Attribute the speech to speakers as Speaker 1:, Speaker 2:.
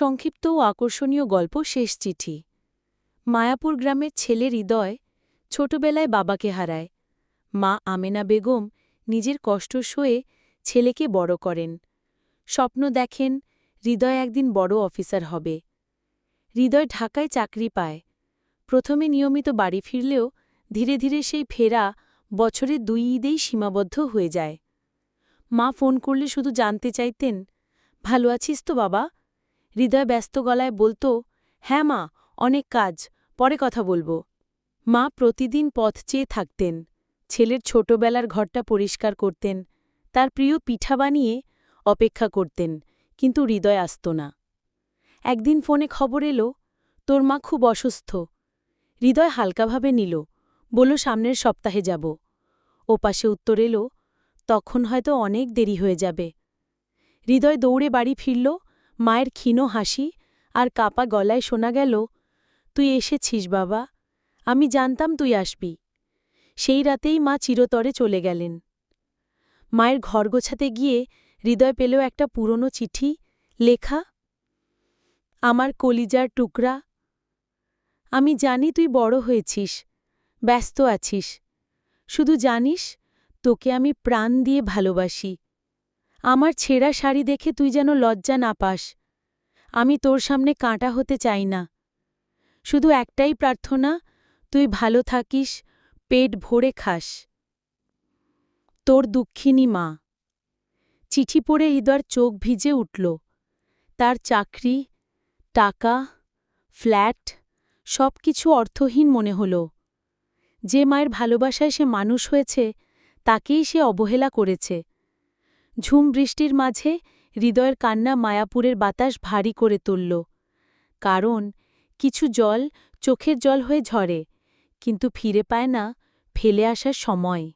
Speaker 1: সংক্ষিপ্ত ও আকর্ষণীয় গল্প শেষ চিঠি। মায়াপুর গ্রামের ছেলে হৃদয় ছোটবেলায় বাবাকে হারায়। মা আমেনা বেগম নিজের কষ্ট সয়ে ছেলেকে বড় করেন। স্বপ্ন দেখেন হৃদয় একদিন বড় অফিসার হবে। হৃদয় ঢাকায় চাকরি পায়। প্রথমে নিয়মিত বাড়ি ফিরলেও ধীরে ধীরে সেই ফেরা বছরে দুই ঈদেই সীমাবদ্ধ হয়ে যায়। মা ফোন করলে শুধু জানতে চাইতেন, ভালো আছিস তো বাবা? হৃদয় ব্যস্ত গলায় বলতো হ্যাঁ মা, অনেক কাজ, পরে কথা বলব। মা প্রতিদিন পথ চেয়ে থাকতেন, ছেলের ছোটবেলার ঘরটা পরিষ্কার করতেন, তার প্রিয় পিঠা বানিয়ে অপেক্ষা করতেন, কিন্তু হৃদয় আসত না। একদিন ফোনে খবর এলো, তোর মা খুব অসুস্থ। হৃদয় হালকাভাবে নিল, বলল, সামনের সপ্তাহে যাব। ও পাশে উত্তর এলো, তখন হয়তো অনেক দেরি হয়ে যাবে। হৃদয় দৌড়ে বাড়ি ফিরল মায়ের ক্ষীণ হাসি আর কাপা গলায় শোনা গেল, তুই এসেছিস বাবা, আমি জানতাম তুই আসবি। সেই রাতেই মা চিরতরে চলে গেলেন। মায়ের ঘর গোছাতে গিয়ে হৃদয় পেল একটা পুরনো চিঠি, লেখা, আমার কলিজার টুকরা, আমি জানি তুই বড় হয়েছিস, ব্যস্ত আছিস, শুধু জানিস তোকে আমি প্রাণ দিয়ে ভালোবাসি। আমার ছেঁড়া শাড়ি দেখে তুই যেন লজ্জা না পাস। আমি তোর সামনে কাঁটা হতে চাই না। শুধু একটাই প্রার্থনা, তুই ভালো থাকিস, পেট ভরে খাস। তোর দুঃখিনী মা। চিঠি পড়ে হৃদয়ের চোখ ভিজে উঠল। তার চাকরি, টাকা, ফ্ল্যাট সব কিছু অর্থহীন মনে হল। যে মায়ের ভালোবাসায় সে মানুষ হয়েছে, তাকেই সে অবহেলা করেছে। ঝুম বৃষ্টির মাঝে হৃদয়ের কান্না মায়াপুরের বাতাস ভারী করে তুলল। কারণ, কিছু জল চোখের জল হয়ে ঝরে, কিন্তু ফিরে পায় না ফেলে আসার সময়।